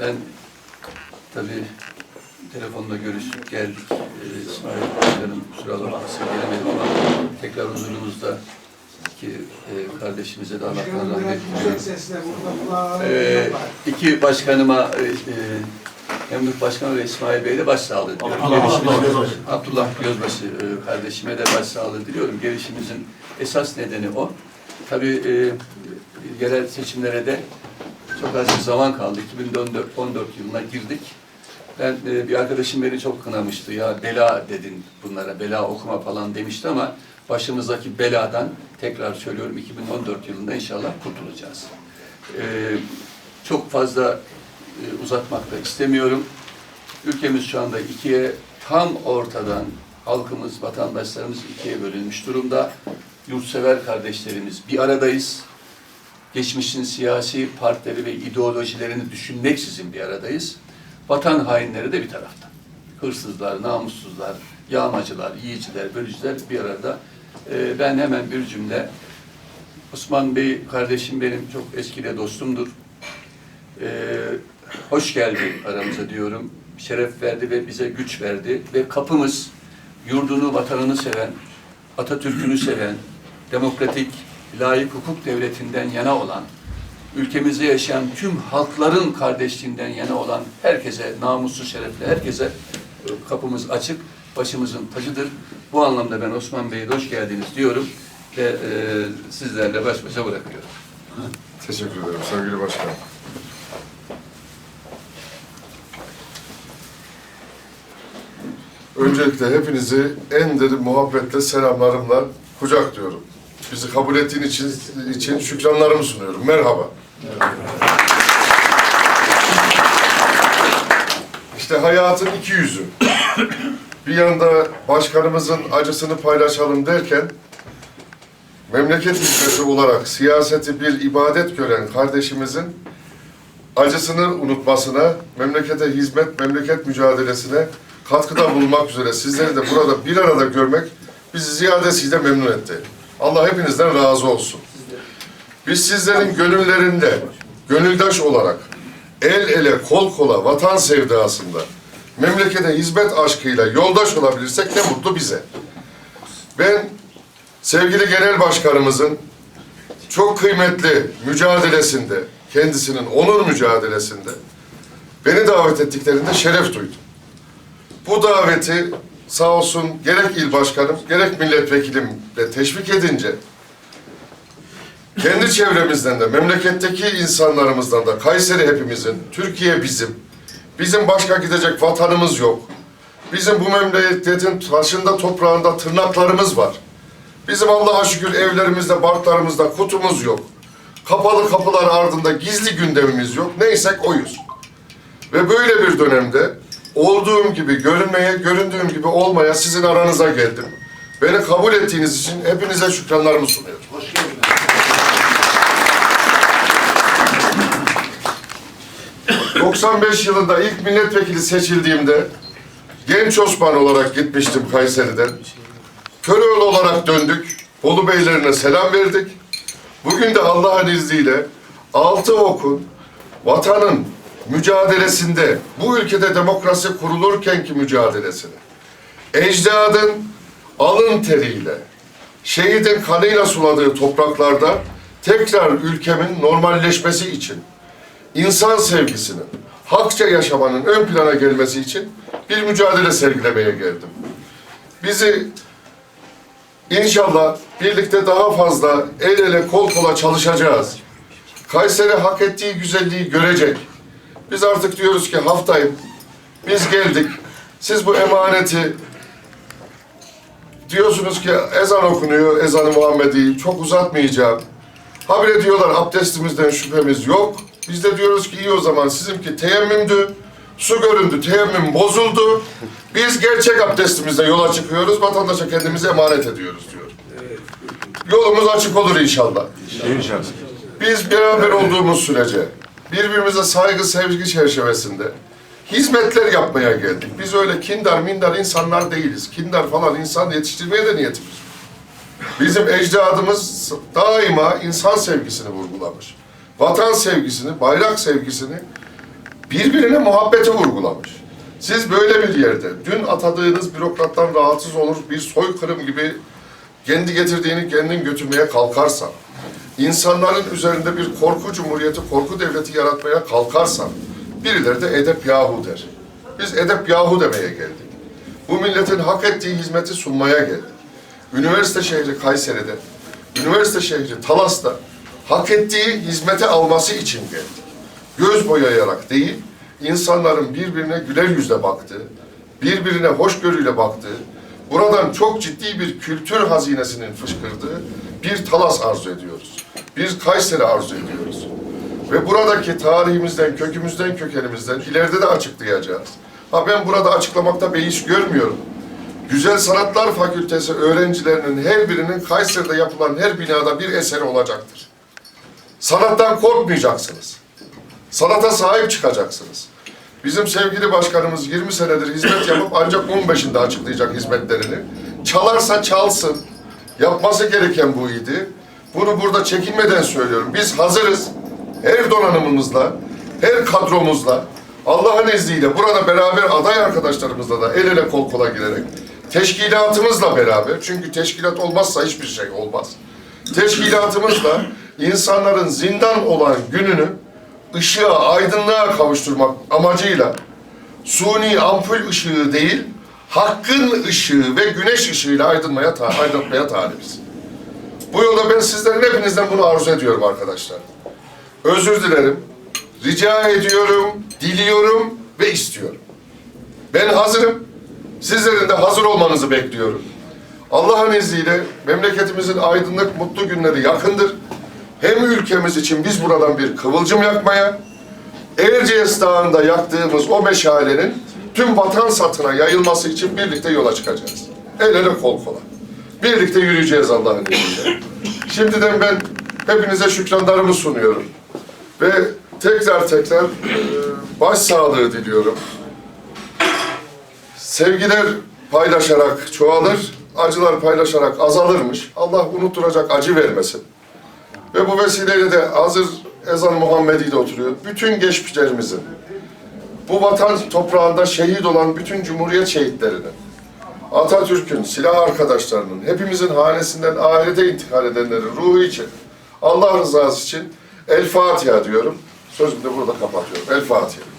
Ben tabii telefonla görüştük, geldik. Ee, İsmail Başkan'ın kusura bakmasın gelemedim ama tekrar huzurunuzda ki e, kardeşimize de Allah'tan rahmet diliyorum. Ee, iki başkanıma, e, e, Emrah Başkan ve İsmail Bey'e de başsağlığı diliyorum. Gelişimiz- Abdullah Gözbaşı e, kardeşime de başsağlığı diliyorum. Gelişimizin esas nedeni o. Tabii e, yerel seçimlere de çok az bir zaman kaldı. 2014 14 yılına girdik. Ben e, bir arkadaşım beni çok kınamıştı. Ya bela dedin bunlara, bela okuma falan demişti ama başımızdaki beladan tekrar söylüyorum 2014 yılında inşallah kurtulacağız. E, çok fazla e, uzatmak da istemiyorum. Ülkemiz şu anda ikiye tam ortadan halkımız, vatandaşlarımız ikiye bölünmüş durumda. Yurtsever kardeşlerimiz bir aradayız. Geçmişin siyasi partileri ve ideolojilerini düşünmeksizin bir aradayız. Vatan hainleri de bir tarafta. Hırsızlar, namussuzlar, yağmacılar, yiyiciler, bölücüler bir arada. Ee, ben hemen bir cümle Osman Bey kardeşim benim çok eskiyle dostumdur. Ee, hoş geldi aramıza diyorum. Şeref verdi ve bize güç verdi. Ve kapımız yurdunu, vatanını seven, Atatürk'ünü seven, demokratik, layık hukuk devletinden yana olan, ülkemizde yaşayan tüm halkların kardeşliğinden yana olan herkese, namuslu, şerefli herkese e, kapımız açık, başımızın tacıdır. Bu anlamda ben Osman Bey'e hoş geldiniz diyorum ve e, sizlerle baş başa bırakıyorum. Teşekkür ederim sevgili başkanım. Öncelikle hepinizi en derin muhabbetle selamlarımla kucaklıyorum. Bizi kabul ettiğin için, için şükranlarımı sunuyorum. Merhaba. İşte hayatın iki yüzü. Bir yanda başkanımızın acısını paylaşalım derken memleket hizmeti olarak siyaseti bir ibadet gören kardeşimizin acısını unutmasına, memlekete hizmet, memleket mücadelesine katkıda bulunmak üzere sizleri de burada bir arada görmek bizi ziyadesiyle memnun etti. Allah hepinizden razı olsun. Biz sizlerin gönüllerinde, gönüldaş olarak el ele, kol kola, vatan sevdasında, memlekete hizmet aşkıyla yoldaş olabilirsek ne mutlu bize. Ben sevgili genel başkanımızın çok kıymetli mücadelesinde, kendisinin onur mücadelesinde beni davet ettiklerinde şeref duydum. Bu daveti sağ olsun gerek il başkanım, gerek milletvekilimle teşvik edince kendi çevremizden de, memleketteki insanlarımızdan da, Kayseri hepimizin, Türkiye bizim, bizim başka gidecek vatanımız yok. Bizim bu memleketin taşında, toprağında tırnaklarımız var. Bizim Allah'a şükür evlerimizde, barklarımızda kutumuz yok. Kapalı kapılar ardında gizli gündemimiz yok. Neysek oyuz. Ve böyle bir dönemde olduğum gibi görünmeye, göründüğüm gibi olmaya sizin aranıza geldim. Beni kabul ettiğiniz için hepinize şükranlarımı sunuyorum. 95 yılında ilk milletvekili seçildiğimde genç Osman olarak gitmiştim Kayseri'den. Köroğlu olarak döndük. Bolu beylerine selam verdik. Bugün de Allah'ın izniyle altı okun vatanın mücadelesinde, bu ülkede demokrasi kurulurkenki mücadelesini, ecdadın alın teriyle, şehidin kanıyla suladığı topraklarda tekrar ülkemin normalleşmesi için, insan sevgisinin, hakça yaşamanın ön plana gelmesi için bir mücadele sergilemeye geldim. Bizi İnşallah birlikte daha fazla el ele kol kola çalışacağız. Kayseri hak ettiği güzelliği görecek. Biz artık diyoruz ki haftayım. Biz geldik. Siz bu emaneti diyorsunuz ki ezan okunuyor, ezanı Muhammedi. Çok uzatmayacağım. Habire diyorlar abdestimizden şüphemiz yok. Biz de diyoruz ki iyi o zaman sizinki teyemmümdü. Su göründü, teyemmüm bozuldu. Biz gerçek abdestimizle yola çıkıyoruz, vatandaşa kendimizi emanet ediyoruz diyor. Yolumuz açık olur inşallah. Biz beraber olduğumuz sürece, birbirimize saygı, sevgi çerçevesinde hizmetler yapmaya geldik. Biz öyle kindar mindar insanlar değiliz. Kindar falan insan yetiştirmeye de niyetimiz. Bizim ecdadımız daima insan sevgisini vurgulamış. Vatan sevgisini, bayrak sevgisini birbirine muhabbeti vurgulamış. Siz böyle bir yerde dün atadığınız bürokrattan rahatsız olur bir soykırım gibi kendi getirdiğini kendin götürmeye kalkarsan, insanların üzerinde bir korku cumhuriyeti, korku devleti yaratmaya kalkarsan, birileri de edep yahu der. Biz edep yahu demeye geldik. Bu milletin hak ettiği hizmeti sunmaya geldik. Üniversite şehri Kayseri'de, üniversite şehri Talas'ta hak ettiği hizmeti alması için geldik. Göz boyayarak değil, insanların birbirine güler yüzle baktığı, birbirine hoşgörüyle baktığı, buradan çok ciddi bir kültür hazinesinin fışkırdığı bir Talas arzu ediyoruz. Bir Kayseri arzu ediyoruz. Ve buradaki tarihimizden, kökümüzden, kökenimizden ileride de açıklayacağız. Ha ben burada açıklamakta beis görmüyorum. Güzel Sanatlar Fakültesi öğrencilerinin her birinin Kayseri'de yapılan her binada bir eseri olacaktır. Sanattan korkmayacaksınız. Sanata sahip çıkacaksınız. Bizim sevgili başkanımız 20 senedir hizmet yapıp ancak 15'inde açıklayacak hizmetlerini. Çalarsa çalsın. Yapması gereken bu idi. Bunu burada çekinmeden söylüyorum. Biz hazırız. Her donanımımızla, her kadromuzla, Allah'ın izniyle burada beraber aday arkadaşlarımızla da el ele kol kola girerek, teşkilatımızla beraber, çünkü teşkilat olmazsa hiçbir şey olmaz. Teşkilatımızla insanların zindan olan gününü ışığa, aydınlığa kavuşturmak amacıyla suni ampul ışığı değil, hakkın ışığı ve güneş ışığıyla aydınmaya, ta aydınlatmaya talibiz. Bu yolda ben sizlerin hepinizden bunu arzu ediyorum arkadaşlar. Özür dilerim, rica ediyorum, diliyorum ve istiyorum. Ben hazırım, sizlerin de hazır olmanızı bekliyorum. Allah'ın izniyle memleketimizin aydınlık, mutlu günleri yakındır. Hem ülkemiz için biz buradan bir kıvılcım yakmaya, Erciyes Dağı'nda yaktığımız o meşalenin tüm vatan satına yayılması için birlikte yola çıkacağız. El ele kol kola. Birlikte yürüyeceğiz Allah'ın izniyle. Şimdiden ben hepinize şükranlarımı sunuyorum. Ve tekrar tekrar e, başsağlığı diliyorum. Sevgiler paylaşarak çoğalır, acılar paylaşarak azalırmış. Allah unutturacak acı vermesin. Ve bu vesileyle de hazır ezan Muhammedi'de oturuyor. Bütün geçmişlerimizin, bu vatan toprağında şehit olan bütün Cumhuriyet şehitlerinin, Atatürk'ün, silah arkadaşlarının, hepimizin hanesinden ahirete intikal edenlerin ruhu için, Allah rızası için El Fatiha diyorum. Sözümü de burada kapatıyorum. El Fatiha.